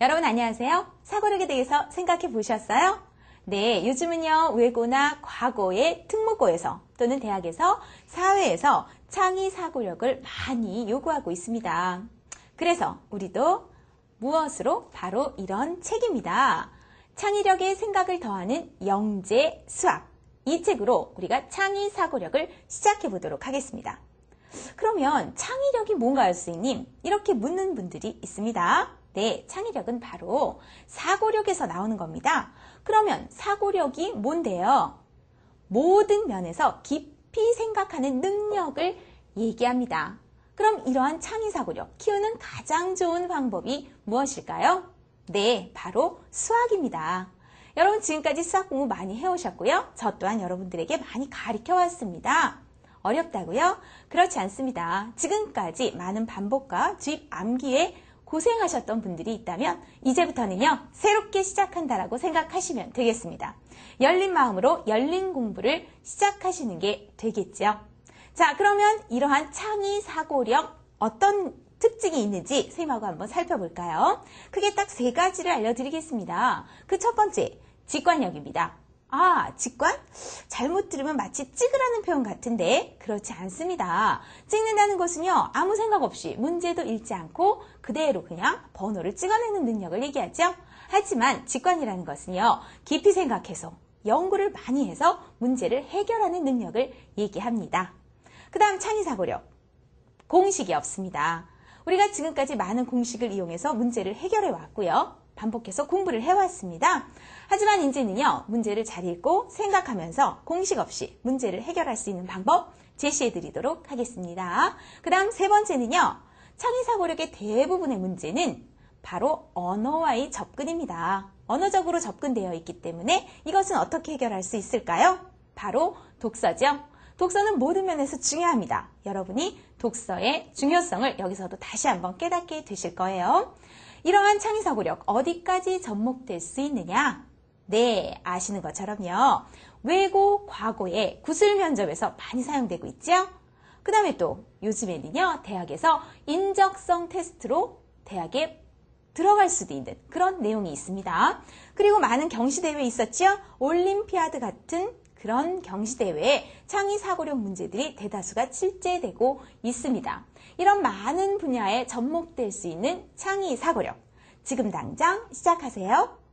여러분 안녕하세요. 사고력에 대해서 생각해 보셨어요? 네, 요즘은요, 외고나 과거의 특목고에서 또는 대학에서 사회에서 창의 사고력을 많이 요구하고 있습니다. 그래서 우리도 무엇으로? 바로 이런 책입니다. 창의력의 생각을 더하는 영재 수학. 이 책으로 우리가 창의 사고력을 시작해 보도록 하겠습니다. 그러면 창의력이 뭔가요, 선생님? 이렇게 묻는 분들이 있습니다. 네, 창의력은 바로 사고력에서 나오는 겁니다. 그러면 사고력이 뭔데요? 모든 면에서 깊이 생각하는 능력을 얘기합니다. 그럼 이러한 창의 사고력 키우는 가장 좋은 방법이 무엇일까요? 네, 바로 수학입니다. 여러분 지금까지 수학 공부 많이 해오셨고요. 저 또한 여러분들에게 많이 가르쳐 왔습니다. 어렵다고요? 그렇지 않습니다. 지금까지 많은 반복과 주입 암기에 고생하셨던 분들이 있다면 이제부터는요 새롭게 시작한다라고 생각하시면 되겠습니다. 열린 마음으로 열린 공부를 시작하시는 게 되겠죠. 자 그러면 이러한 창의 사고력 어떤 특징이 있는지 선생님하고 한번 살펴볼까요? 크게 딱 세 가지를 알려드리겠습니다. 그 첫 번째 직관력입니다. 아, 직관? 잘못 들으면 마치 찍으라는 표현 같은데 그렇지 않습니다. 찍는다는 것은요. 아무 생각 없이 문제도 읽지 않고 그대로 그냥 번호를 찍어내는 능력을 얘기하죠. 하지만 직관이라는 것은요. 깊이 생각해서 연구를 많이 해서 문제를 해결하는 능력을 얘기합니다. 그 다음 창의사고력. 공식이 없습니다. 우리가 지금까지 많은 공식을 이용해서 문제를 해결해 왔고요. 반복해서 공부를 해왔습니다. 하지만 이제는요, 문제를 잘 읽고 생각하면서 공식 없이 문제를 해결할 수 있는 방법 제시해 드리도록 하겠습니다. 그 다음 세 번째는요, 창의사고력의 대부분의 문제는 바로 언어와의 접근입니다. 언어적으로 접근되어 있기 때문에 이것은 어떻게 해결할 수 있을까요? 바로 독서죠. 독서는 모든 면에서 중요합니다. 여러분이 독서의 중요성을 여기서도 다시 한번 깨닫게 되실 거예요. 이러한 창의 사고력 어디까지 접목될 수 있느냐? 네, 아시는 것처럼요. 외고, 과거에 구술 면접에서 많이 사용되고 있죠? 그 다음에 또 요즘에는요, 대학에서 인적성 테스트로 대학에 들어갈 수도 있는 그런 내용이 있습니다. 그리고 많은 경시대회 있었죠? 올림피아드 같은 그런 경시대회에 창의 사고력 문제들이 대다수가 출제되고 있습니다. 이런 많은 분야에 접목될 수 있는 창의 사고력. 지금 당장 시작하세요.